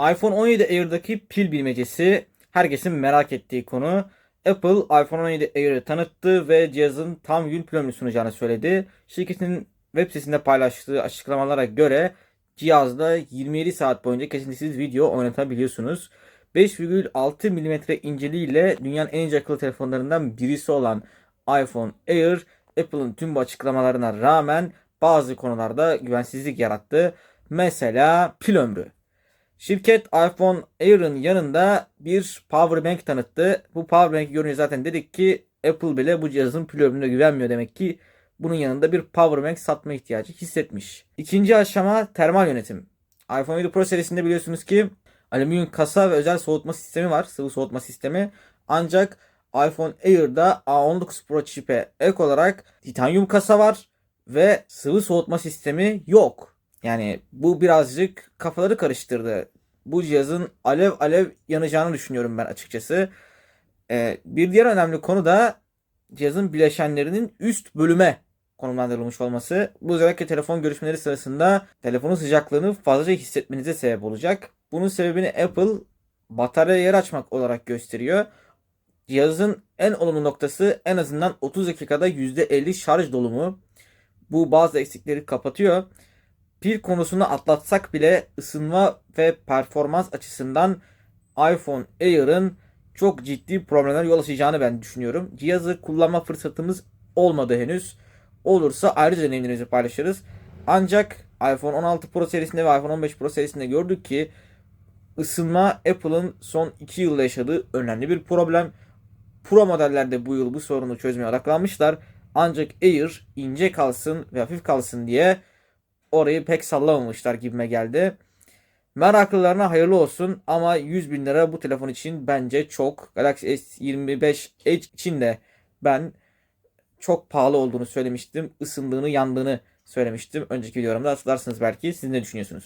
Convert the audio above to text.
iPhone 17 Air'daki pil bilmecesi herkesin merak ettiği konu. Apple iPhone 17 Air'ı tanıttı ve cihazın tam gün pil ömrü sunacağını söyledi. Şirketin web sitesinde paylaştığı açıklamalara göre cihazda 27 saat boyunca kesintisiz video oynatabiliyorsunuz. 5,6 mm inceliğiyle dünyanın en ince akıllı telefonlarından birisi olan iPhone Air, Apple'ın tüm bu açıklamalarına rağmen bazı konularda güvensizlik yarattı. Mesela pil ömrü. Şirket iPhone Air'ın yanında bir power bank tanıttı. Bu power bank görünce zaten dedik ki Apple bile bu cihazın pil ömrüne güvenmiyor demek ki bunun yanında bir power bank satma ihtiyacı hissetmiş. İkinci aşama termal yönetim. iPhone 7 Pro serisinde biliyorsunuz ki alüminyum kasa ve özel soğutma sistemi var. Sıvı soğutma sistemi. Ancak iPhone Air'da A19 Pro çipe ek olarak titanyum kasa var ve sıvı soğutma sistemi yok. Yani bu birazcık kafaları karıştırdı. Bu cihazın alev alev yanacağını düşünüyorum ben açıkçası. Ee, bir diğer önemli konu da cihazın bileşenlerinin üst bölüme konumlandırılmış olması. Bu özellikle telefon görüşmeleri sırasında telefonun sıcaklığını fazlaca hissetmenize sebep olacak. Bunun sebebini Apple batarya yer açmak olarak gösteriyor. Cihazın en olumlu noktası en azından 30 dakikada %50 şarj dolumu. Bu bazı eksikleri kapatıyor. Pil konusunu atlatsak bile ısınma ve performans açısından iPhone Air'ın çok ciddi problemler yol açacağını ben düşünüyorum. Cihazı kullanma fırsatımız olmadı henüz. Olursa ayrıca deneyimlerimizi paylaşırız. Ancak iPhone 16 Pro serisinde ve iPhone 15 Pro serisinde gördük ki ısınma Apple'ın son 2 yılda yaşadığı önemli bir problem. Pro modellerde bu yıl bu sorunu çözmeye odaklanmışlar. Ancak Air ince kalsın ve hafif kalsın diye orayı pek sallamamışlar gibime geldi. Meraklılarına hayırlı olsun ama 100 bin lira bu telefon için bence çok. Galaxy S25 Edge için de ben çok pahalı olduğunu söylemiştim. Isındığını, yandığını söylemiştim. Önceki videolarımda hatırlarsınız belki. Siz ne düşünüyorsunuz?